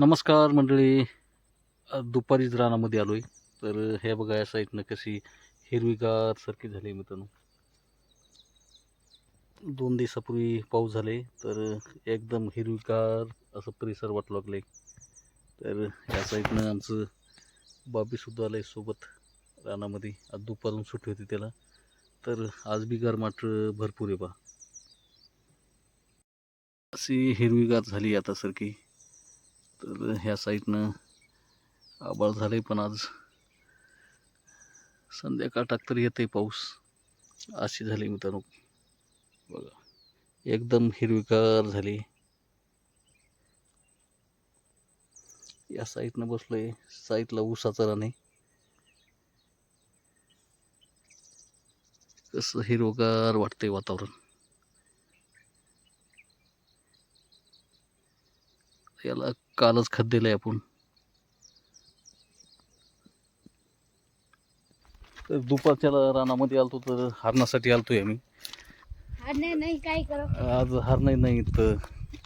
नमस्कार मंडळी. दुपारीच रानामध्ये आलो आहे तर हे बघा या साईडनं कशी हिरवीगार सारखी झाली मित्रांनो. दोन दिवसापूर्वी पाऊस झाले तर एकदम हिरवीगार असं परिसर वाटू लागले. तर या साईडनं आमचं बाबीसुद्धा आलं आहे सोबत रानामध्ये. आज दुपारून सुट्टी होती त्याला. तर आज बी मात्र भरपूर आहे बा. अशी हिरवीगार झाली आता सारखी. तर ह्या साईडनं आबाळ झाले पण आज. संध्याकाळ टाक तर येते पाऊस. अशी झाली मित्रांनो. बघा. एकदम हिरवीगार झाली. या साईडनं बसलोय. साईडला ऊसाचा राणे. कसं हिरवगार वाटतंय वातावरण. याला कालच खत दिलंय आपण. तर दुपारच्याला रानामध्ये आलतो तर हरणासाठी आलतोय आम्ही. नाही नाही काय करू? आज हरणं नाही तर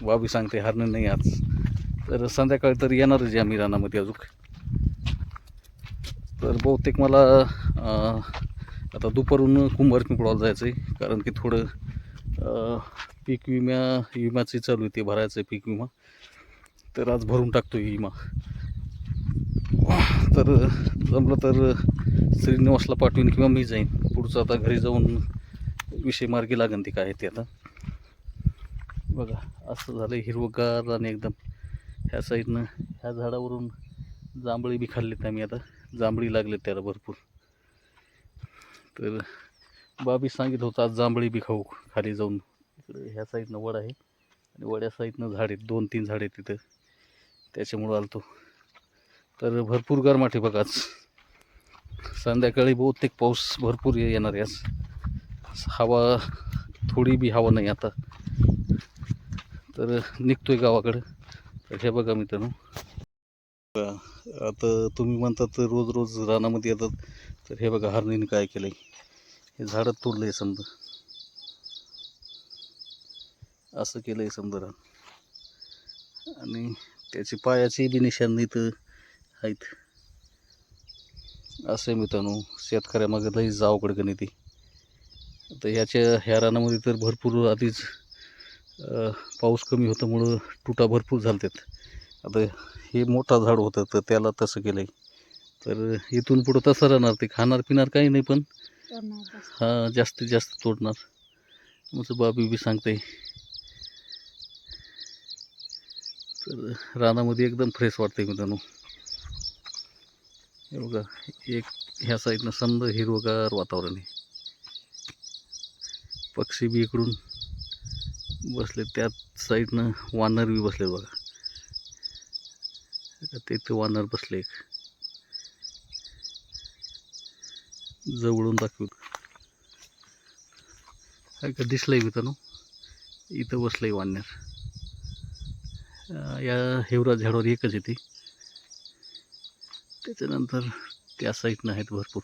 बाबी सांगते हरणं नाही आज. तर संध्याकाळी तर येणारच आहे आम्ही रानामध्ये अजून. तर बहुतेक मला आता दुपारून कुंभार पिंपळाला जायचं आहे कारण की थोडं पीक विम्या विम्याचे चालू आहे ते भरायचं आहे पीक विमा. तर आज भरून टाकतो विमा तर जमलं तर श्रीनिवासला पाठवीन किंवा मी जाईन. पुढचं आता घरी जाऊन विषय मार्गी लागेल ते काय ते आता. बघा असं झालं हिरवगार आणि एकदम. ह्या साईडनं ह्या झाडावरून जांभळी बी खाल्लीत आम्ही आता. जांभळी लागलेत त्याला भरपूर. तर बाबी सांगित होतं आज जांभळी बी खाऊ खाली जाऊन. इकडे ह्या साईडनं वड आहे. आणि वड्या साईडनं झाड आहेत. दोन तीन झाड आहेत तिथं. त्याच्यामुळं आलतो. तर भरपूर गरमाट बघा आज. संध्याकाळी बहुतेक पाऊस भरपूर येणार आहे आज. हवा थोडी बी हवा नाही आता. तर निघतोय गावाकडं. तर हे बघा मित्रांनो. आता तुम्ही म्हणतात तर रोज रोज रानामध्ये येतात. तर हे बघा हरणीने काय केलंय. हे झाडं तोडलंय समजा. असं केलंय समजा रान. आणि त्याची पायाची बी निशाण इथं. आहेत असं आहे मित्रांनो शेतकऱ्यामागे लई जावकड गणिती आता ह्याच्या ह्या रानामध्ये तर भरपूर आधीच पाऊस कमी होत्यामुळं तुटा भरपूर झालतात आता हे मोठा झाड होतं तर त्याला तसं केलं आहे तर इथून पुढं तसं राहणार ते. खाणार पिणार काही नाही पण हा जास्तीत जास्त तोडणार. माझं बाबी बी सांगते तर रानामध्ये एकदम फ्रेश वाटते मित्रांनो. हे बघा एक ह्या साईडनं समजा हिरवगार वातावरण आहे. पक्षी बी इकडून बसले त्याच साईडनं वानर बी बसले बघा. आता तिथे वानर बसले एक. जवळून दाखवू. काय का दिसलंय मित्रांनो? इथं बसलंय वानर. या हिवराज झाडावर एकच येते त्याच्यानंतर त्या साईडनं आहेत भरपूर.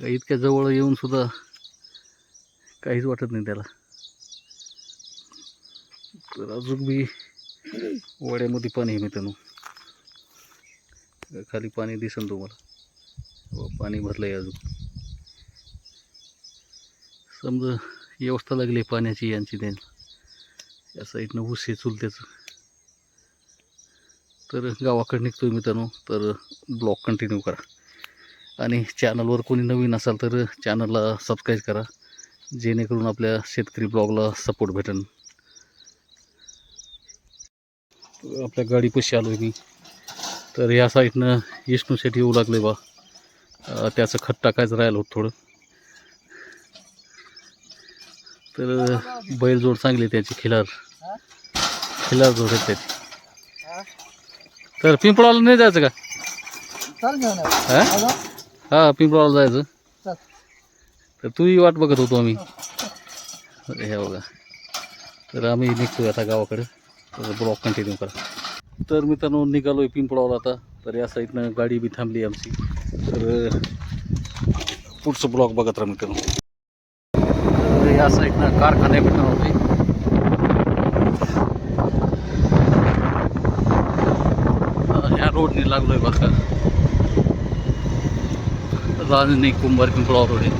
काही इतक्या जवळ येऊन सुद्धा काहीच वाटत नाही त्याला. तर अजून बी वड्यामध्ये पाणी आहे मित्रांनो. खाली पाणी दिसन तुम्हाला. व पाणी भरलं आहे अजून. समजा व्यवस्था लागली पाण्याची यांची त्यांना या साईडनं ऊस हे चुलत्याचं तर गावाकडे निघतोय मित्रांनो तर ब्लॉग कंटिन्यू करा. आणि चॅनलवर कोणी नवीन असाल तर चॅनलला सबस्क्राईब करा जेणेकरून आपल्या शेतकरी ब्लॉगला सपोर्ट भेटेल आपल्या गाडीपाशी आलो आहे मी. तर या साईडनं विष्णू शेट येऊ लागले बा. त्याचं खत टाकायचं राहिलं होतं थोडं. तर बैलजोड चांगली आहे त्याची खिलार. खिलार जोड आहेत त्याची. तर पिंपळाला नाही जायचं का? हा? पिंपळाला जायचं. तर तूही वाट बघत होतो आम्ही. हे बघा. तर आम्ही निघतोय आता गावाकडे. तर ब्लॉक कंटिन्यू करा. तर मित्रांनो निघालोय पिंपळावर आता. तर या साईडनं गाडी बी थांबली आमची. तर पुढचं ब्लॉक बघत राहा मित्रांनो. या साईडनं कारखाने भेटणार होते. रोडने लागलोय बघा. राजनी कुंभार पिंपळा रोड. आहे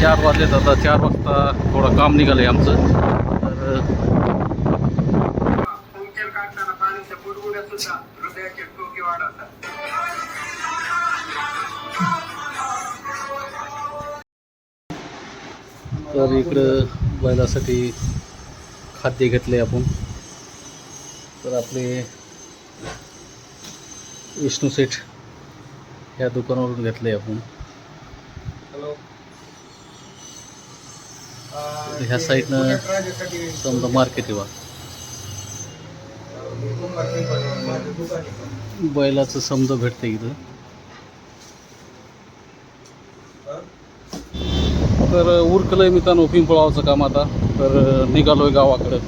चार वाजलेत आता चार वाजता थोडं काम निघालं आहे आमचं. तर तर इकडं बैलासाठी खाद्य घेतले आपण. तर आपले विष्णू सेठ या दुकानावरून घेतले आपण. ह्या साईडनं समजा मार्केट बा. बैलाचं समजा भेटते इथं. तर उरकलंय मित्रांनो पिंपळावचं काम आता. तर निघालोय गावाकडं.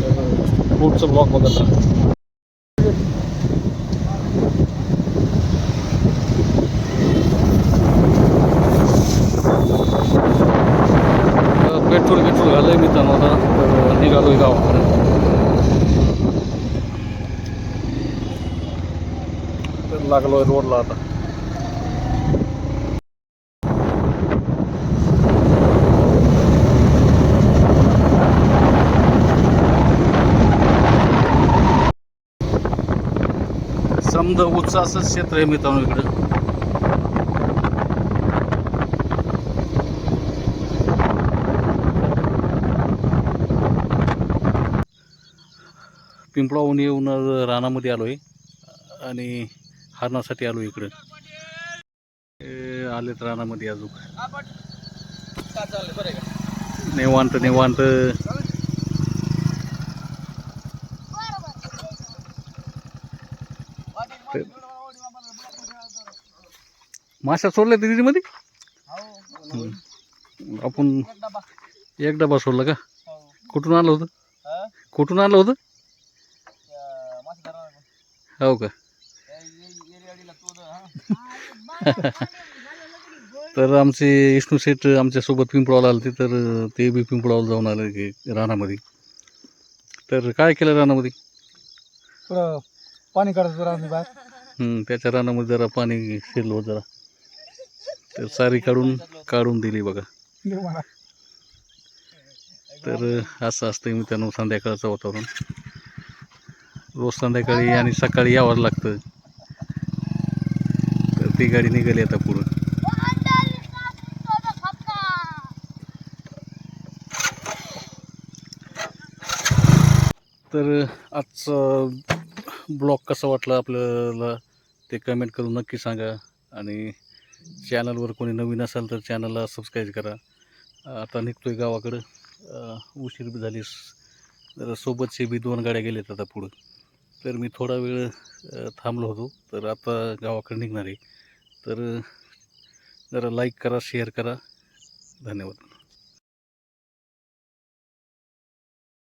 तर पुढचं ब्लॉक बघत राहा. तर पेट्रोल पेट्रोल घालंय मित्रांनो आता. तर निघालोय गावाकडं. लागलोय रोडला आता. उच्च असंच क्षेत्र आहे मित्रांनो इकडं. पिंपळाहून येऊन रानामध्ये आलो आहे आणि हरणासाठी आलो इकडं. आलेत रानामध्ये अजून. निवांत निवांत. माशा सोडल्या तिथे मध्ये आपण एक डबा सोडला का? कुठून आलं होतं? कुठून आलं होतं? हो का? तर आमचे विष्णू शेठ आमच्यासोबत पिंपळावला आले तर ते बी पिंपळावला जाऊन आले की रानामध्ये. तर काय केलं रानामध्ये? पाणी काढायचं राहून बाहेर. त्याच्या रानामध्ये जरा पाणी शिरलो जरा. तर सारी काढून काढून दिली बघा. तर असं असतं मित्रांनो संध्याकाळचं वातावरण. रोज संध्याकाळी आणि सकाळी यावं लागतं. तर ती गाडी निघाली आता पुढं. तर आजचा ब्लॉग कसा वाटला आपल्याला ते कमेंट करून नक्की सांगा. आणि चॅनलवर कोणी नवीन असाल तर चॅनलला सबस्क्राईब करा. आता निघतो आहे गावाकडं उशीर बी झाली. जरा सोबतचे बी दोन गाड्या गेलेत आता पुढं. तर मी थोडा वेळ थांबलो होतो. तर आता गावाकडे निघणार आहे. तर जरा लाईक करा शेअर करा. धन्यवाद.